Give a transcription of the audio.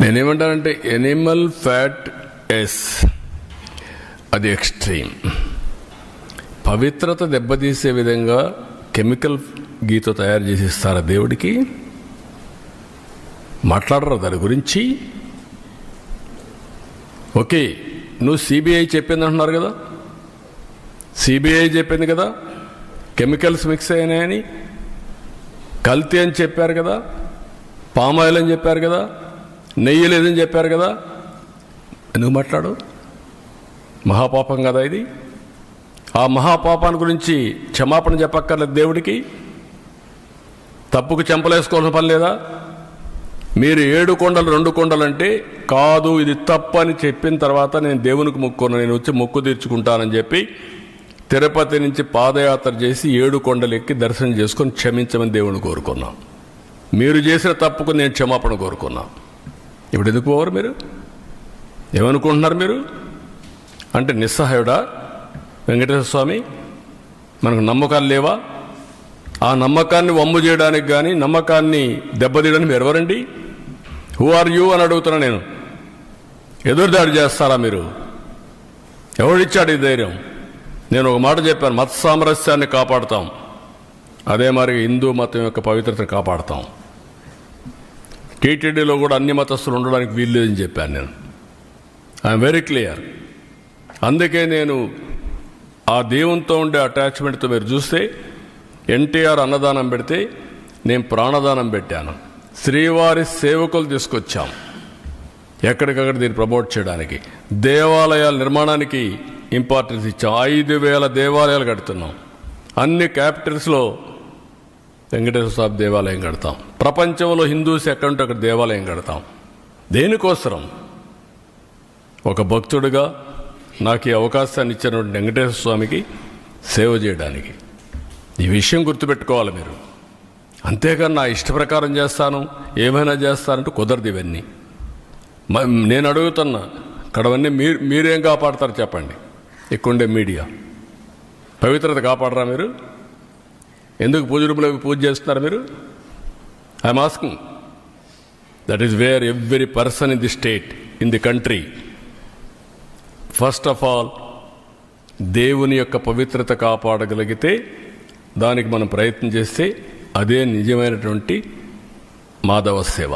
నేనేమంటానంటే animal fats. అది extreme. పవిత్రత దెబ్బతీసే విధంగా కెమికల్ గీతో తయారు చేసి ఇస్తారా దేవుడికి మాట్లాడరు దాని గురించి. ఓకే నువ్వు సిబిఐ చెప్పింది అంటున్నారు కదా? సిబిఐ చెప్పింది కదా? కెమికల్స్ మిక్స్ అయినాయని. కల్తీ అని చెప్పారు కదా? పామాయిల్ అని చెప్పారు కదా? నెయ్యి లేదని చెప్పారు కదా? ఎందుకు మాట్లాడు? మహాపాపం కదా ఇది? ఆ మహాపాపాన్ని గురించి క్షమాపణ చెప్పక్కర్లేదు దేవుడికి. తప్పుకు చెంపలేసుకోవాల్సిన పని లేదా? మీరు ఏడు కొండలు రెండు కొండలు అంటే కాదు ఇది తప్పని అని చెప్పిన తర్వాత నేను దేవునికి మొక్కున్నా నేను వచ్చి మొక్కు తీర్చుకుంటానని చెప్పి తిరుపతి నుంచి పాదయాత్ర చేసి ఏడు కొండలు ఎక్కి దర్శనం చేసుకొని క్షమించమని దేవుని కోరుకున్నాం. మీరు చేసిన తప్పుకు నేను క్షమాపణ కోరుకున్నా. ఇప్పుడు ఎందుకు పోవరు మీరు? ఏమనుకుంటున్నారు మీరు? అంటే నిస్సహాయుడా? వెంకటేశ్వర స్వామి మనకు నమ్మకాలు లేవా? ఆ నమ్మకాన్ని వమ్ము చేయడానికి కానీ నమ్మకాన్ని దెబ్బతీయడానికి మీరు ఎవరండి? హూ ఆర్ యూ అని అడుగుతున్నా నేను. ఎదురుదాడి చేస్తారా మీరు? ఎవడిచ్చాడు ఈ ధైర్యం? నేను ఒక మాట చెప్పాను మత సామరస్యాన్ని కాపాడుతాం. అదే మరి హిందూ మతం యొక్క పవిత్రతను కాపాడుతాం. టీటీడీలో కూడా అన్ని మతస్థులు ఉండడానికి వీల్లేదని చెప్పాను నేను. ఐఎమ్ వెరీ క్లియర్ అందుకే నేను ఆ దేవునితో ఉండే అటాచ్మెంట్తో మీరు చూస్తే ఎన్టీఆర్ అన్నదానం పెడితే నేను ప్రాణదానం పెట్టాను. శ్రీవారి సేవకులు తీసుకొచ్చాం. ఎక్కడికక్కడ దీన్ని ప్రమోట్ చేయడానికి. దేవాలయాల నిర్మాణానికి ఇంపార్టెన్స్ ఇచ్చాం. ఐదు వేల దేవాలయాలు కడుతున్నాం. అన్ని క్యాపిటల్స్లో వెంకటేశ్వర స్వామి దేవాలయం కడతాం. ప్రపంచంలో హిందూస్ ఎక్కడుంటే అక్కడ దేవాలయం కడతాం. దేనికోసరం? ఒక భక్తుడిగా నాకు ఈ అవకాశాన్ని ఇచ్చినటువంటి వెంకటేశ్వర స్వామికి సేవ చేయడానికి. ఈ విషయం గుర్తుపెట్టుకోవాలి మీరు. అంతేకాని నా ఇష్ట ప్రకారం చేస్తాను ఏమైనా చేస్తానంటే కుదరదు ఇవన్నీ. మ- నేను అడుగుతున్నా ఇక్కడవన్నీ మీరు మీరేం కాపాడతారు చెప్పండి. ఇక్కడుండే మీడియా. పవిత్రత కాపాడరా మీరు? ఎందుకు పూజ రూపంలో పూజ చేస్తున్నారు మీరు? I'm asking that is where every person in the state in the country first of all దేవుని యొక్క పవిత్రత కాపాడగలిగితే దానికి మనం ప్రయత్నం చేస్తే అదే నిజమైనటువంటి మాధవ సేవ.